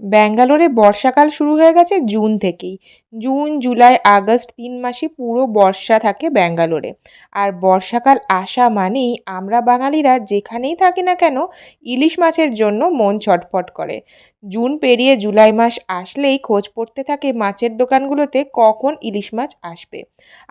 ব্যাঙ্গালোরে বর্ষাকাল শুরু হয়ে গেছে জুন থেকেই। জুন, জুলাই, আগস্ট তিন মাসই পুরো বর্ষা থাকে ব্যাঙ্গালোরে। আর বর্ষাকাল আসা মানেই আমরা বাঙালিরা যেখানেই থাকি না কেন ইলিশ মাছের জন্য মন ছটফট করে। জুন পেরিয়ে জুলাই মাস আসলেই খোঁজ পড়তে থাকে মাছের দোকানগুলোতে কখন ইলিশ মাছ আসবে।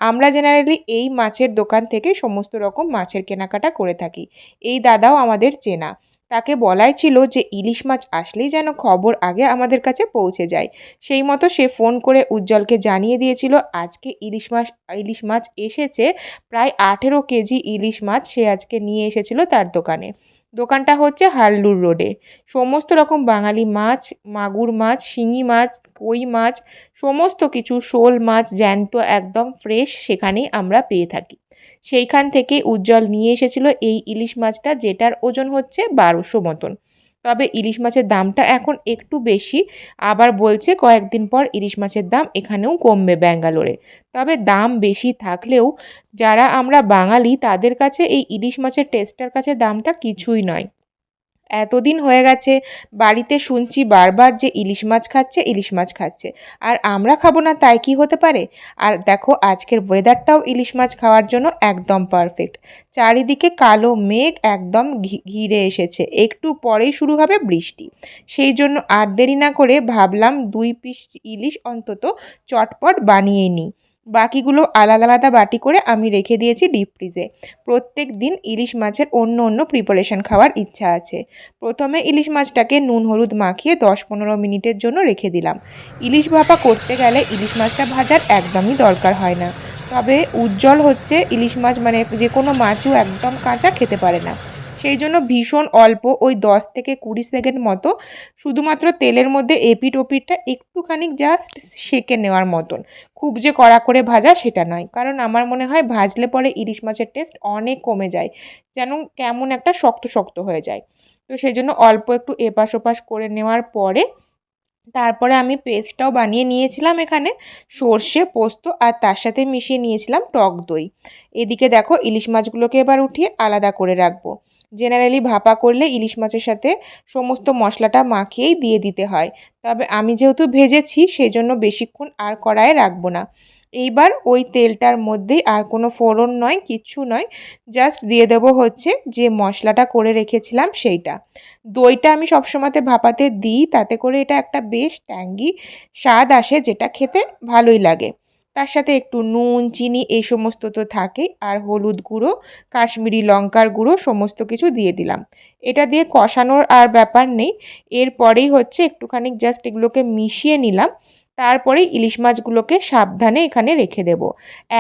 আমরা জেনারেলি এই মাছের দোকান থেকে সমস্ত রকম মাছের কেনাকাটা করে থাকি। এই দাদাও আমাদের চেনা। তাকে বলাই ছিল যে ইলিশ মাছ আসলেই যেন খবর আগে আমাদের কাছে পৌঁছে যায়। সেই মতো সে ফোন করে উজ্জ্বলকে জানিয়ে দিয়েছিল, আজকে ইলিশ মাছ ইলিশ মাছ এসেছে, প্রায় আঠেরো কেজি ইলিশ মাছ সে আজকে নিয়ে এসেছিল তার দোকানে। দোকানটা হচ্ছে হাল্লুর রোডে সমস্ত রকম বাঙালি মাছ, মাগুর মাছ, শিঙি মাছ, কই মাছ, সমস্ত কিছু, শোল মাছ, জ্যান্ত, একদম ফ্রেশ সেখানেই আমরা পেয়ে থাকি। সেইখান থেকে উজ্জ্বল নিয়ে এসেছিল এই ইলিশ মাছটা, যেটার ওজন হচ্ছে বারোশো মতন। তবে ইলিশ মাছের দামটা এখন একটু বেশি। আবার বলছে কয়েকদিন পর ইলিশ মাছের দাম এখানেও কমবে ব্যাঙ্গালোরে। তবে দাম বেশি থাকলেও যারা আমরা বাঙালি তাদের কাছে এই ইলিশ মাছের টেস্টটার কাছে দামটা কিছুই নয়। এতদিন হয়ে গেছে, বাড়িতে শুনছি বারবার যে ইলিশ মাছ খাচ্ছে, ইলিশ মাছ খাচ্ছে। আর আমরা খাব না, তাই কি হতে পারে? আর দেখো, আজকের ওয়েদারটাও ইলিশ মাছ খাওয়ার জন্য একদম পারফেক্ট চারিদিকে কালো মেঘ একদম ঘিরে এসেছে। একটু পরেই শুরু হবে বৃষ্টি। সেই জন্য আর দেরি না করে ভাবলাম দুই পিস ইলিশ অন্তত চটপট বানিয়ে নিই। বাকিগুলো আলাদা আলাদা বাটি করে আমি রেখে দিয়েছি ডিপ ফ্রিজে প্রত্যেক দিন ইলিশ মাছের অন্য অন্য প্রিপারেশন খাওয়ার ইচ্ছা আছে। প্রথমে ইলিশ মাছটাকে নুন, হলুদ মাখিয়ে দশ পনেরো মিনিটের জন্য রেখে দিলাম। ইলিশ ভাপা করতে গেলে ইলিশ মাছটা ভাজার একদমই দরকার হয় না। তবে উজ্জ্বল হচ্ছে ইলিশ মাছ মানে যে কোনো মাছও একদম কাঁচা খেতে পারে না। সেই জন্য ভীষণ অল্প, ওই দশ থেকে কুড়ি সেকেন্ড মতো। শুধুমাত্র তেলের মধ্যে এপিট ওপিটটা একটুখানি জাস্ট সেকে নেওয়ার মতন। খুব যে কড়া করে ভাজা সেটা নয়। কারণ আমার মনে হয় ভাজলে পরে ইলিশ মাছের টেস্ট অনেক কমে যায়। যেন কেমন একটা শক্ত শক্ত হয়ে যায়। তো সেই জন্য অল্প একটু এপাশ ওপাশ করে নেওয়ার পরে তারপরে আমি পেস্টটাও বানিয়ে নিয়েছিলাম এখানে, সর্ষে, পোস্ত আর তার সাথে মিশিয়ে নিয়েছিলাম টক দই। এদিকে দেখো ইলিশ মাছগুলোকে এবার উঠিয়ে আলাদা করে রাখব। জেনারেলি ভাপা করলে ইলিশ মাছের সাথে সমস্ত মশলাটা মাখিয়েই দিয়ে দিতে হয়। তবে আমি যেহেতু ভেজেছি সেই জন্য বেশিক্ষণ আর কড়াইয়ে রাখব না। এইবার ওই তেলটার মধ্যেই আর কোনো ফোড়ন নয়, কিচ্ছু নয় জাস্ট দিয়ে দেবো হচ্ছে যে মশলাটা করে রেখেছিলাম সেইটা। দইটা আমি সবসময়তে ভাপাতে দিই, তাতে করে এটা একটা বেশ ট্যাঙ্গি স্বাদ আসে, যেটা খেতে ভালোই লাগে। তার সাথে একটু নুন, চিনি এই সমস্ত তো থাকে আর হলুদ গুঁড়ো, কাশ্মীরি লঙ্কার গুঁড়ো সমস্ত কিছু দিয়ে দিলাম। এটা দিয়ে কষানোর আর ব্যাপার নেই। এরপরেই হচ্ছে একটুখানি জাস্ট এগুলোকে মিশিয়ে নিলাম। তারপরে ইলিশ মাছগুলোকে সাবধানে এখানে রেখে দেব।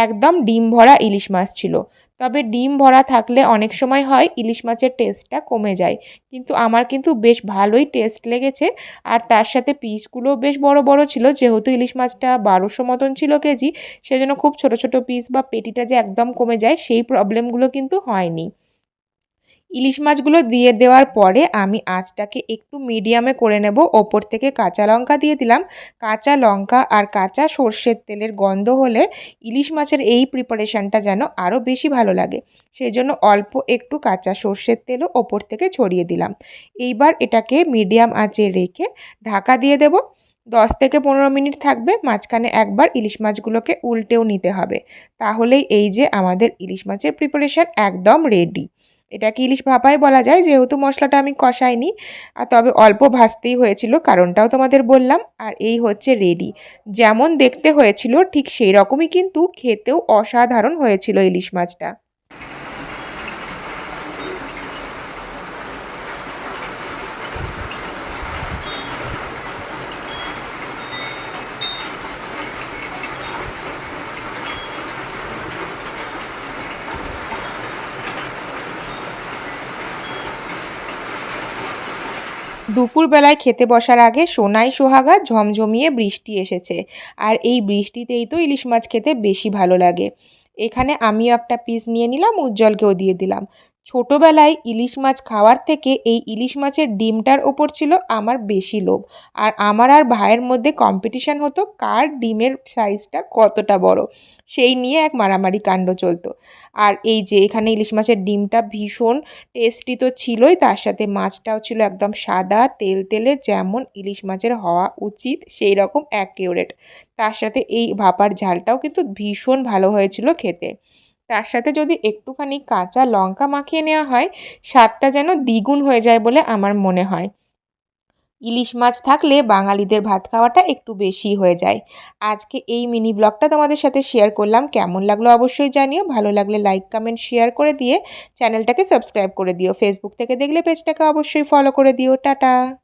একদম ডিম ভরা ইলিশ মাছ ছিল। তবে ডিম ভরা থাকলে অনেক সময় হয় ইলিশ মাছের টেস্টটা কমে যায়। কিন্তু আমার কিন্তু বেশ ভালোই টেস্ট লেগেছে। আর তার সাথে পিসগুলোও বেশ বড় বড় ছিল। যেহেতু ইলিশ মাছটা বারোশো মতন ছিল কেজি, সেজন্য খুব ছোট ছোট পিস বা পেটিটা যে একদম কমে যায়, সেই প্রবলেমগুলো কিন্তু হয়নি। ইলিশ মাছগুলো দিয়ে দেওয়ার পরে আমি আঁচটাকে একটু মিডিয়ামে করে নেব। ওপর থেকে কাঁচা লঙ্কা দিয়ে দিলাম। কাঁচা লঙ্কা আর কাঁচা সর্ষের তেলের গন্ধ হলে ইলিশ মাছের এই প্রিপারেশানটা যেন আরও বেশি ভালো লাগে। সেই জন্য অল্প একটু কাঁচা সর্ষের তেলও ওপর থেকে ছড়িয়ে দিলাম। এইবার এটাকে মিডিয়াম আঁচে রেখে ঢাকা দিয়ে দেব। দশ থেকে পনেরো মিনিট থাকবে। মাঝখানে একবার ইলিশ মাছগুলোকে উল্টেও নিতে হবে। তাহলেই এই যে আমাদের ইলিশ মাছের প্রিপারেশান একদম রেডি এটাকে ইলিশ ভাপাই বলা যায়? যেহেতু মশলাটা আমি কষাইনি, আর তবে অল্প ভাজতেই হয়েছিল, কারণটাও তোমাদের বললাম। আর এই হচ্ছে রেডি। যেমন দেখতে হয়েছিল, ঠিক সেই রকমই কিন্তু খেতেও অসাধারণ হয়েছিল ইলিশ মাছটা। দুপুরবেলায় খেতে বসার আগে সোনাই সোহাগা ঝমঝমিয়ে বৃষ্টি এসেছে। আর এই বৃষ্টিতেই তো ইলিশ মাছ খেতে বেশি ভালো লাগে। এখানে আমিও একটা পিস নিয়ে নিলাম, উজ্জ্বলকেও দিয়ে দিলাম। ছোটোবেলায় ইলিশ মাছ খাওয়ার থেকে এই ইলিশ মাছের ডিমটার ওপর ছিল আমার বেশি লোভ। আর আমার আর ভাইয়ের মধ্যে কম্পিটিশান হতো কার ডিমের সাইজটা কতটা বড়। সেই নিয়ে এক মারামারি কাণ্ড চলতো। আর এই যে এখানে ইলিশ মাছের ডিমটা ভীষণ টেস্টি তো ছিলই, তার সাথে মাছটাও ছিল একদম সাদা, তেল তেলে যেমন ইলিশ মাছের হওয়া উচিত, সেই রকম অ্যাকিউরেট তার সাথে এই ভাপার ঝালটাও কিন্তু ভীষণ ভালো হয়েছিল খেতে। তার সাথে যদি একটুখানি কাঁচা লঙ্কা মাখিয়ে নেওয়া হয়, স্বাদটা যেন দ্বিগুণ হয়ে যায় বলে আমার মনে হয়। ইলিশ মাছ থাকলে বাঙালিদের ভাত খাওয়াটা একটু বেশি হয়ে যায়। আজকে এই মিনি ব্লগটা তোমাদের সাথে শেয়ার করলাম। কেমন লাগল অবশ্যই জানিও। ভালো লাগলে লাইক কমেন্ট শেয়ার করে দিয়ে চ্যানেলটাকে সাবস্ক্রাইব করে দিও। ফেসবুক থেকে দেখলে পেজটাকে অবশ্যই ফলো করে দিও। টাটা!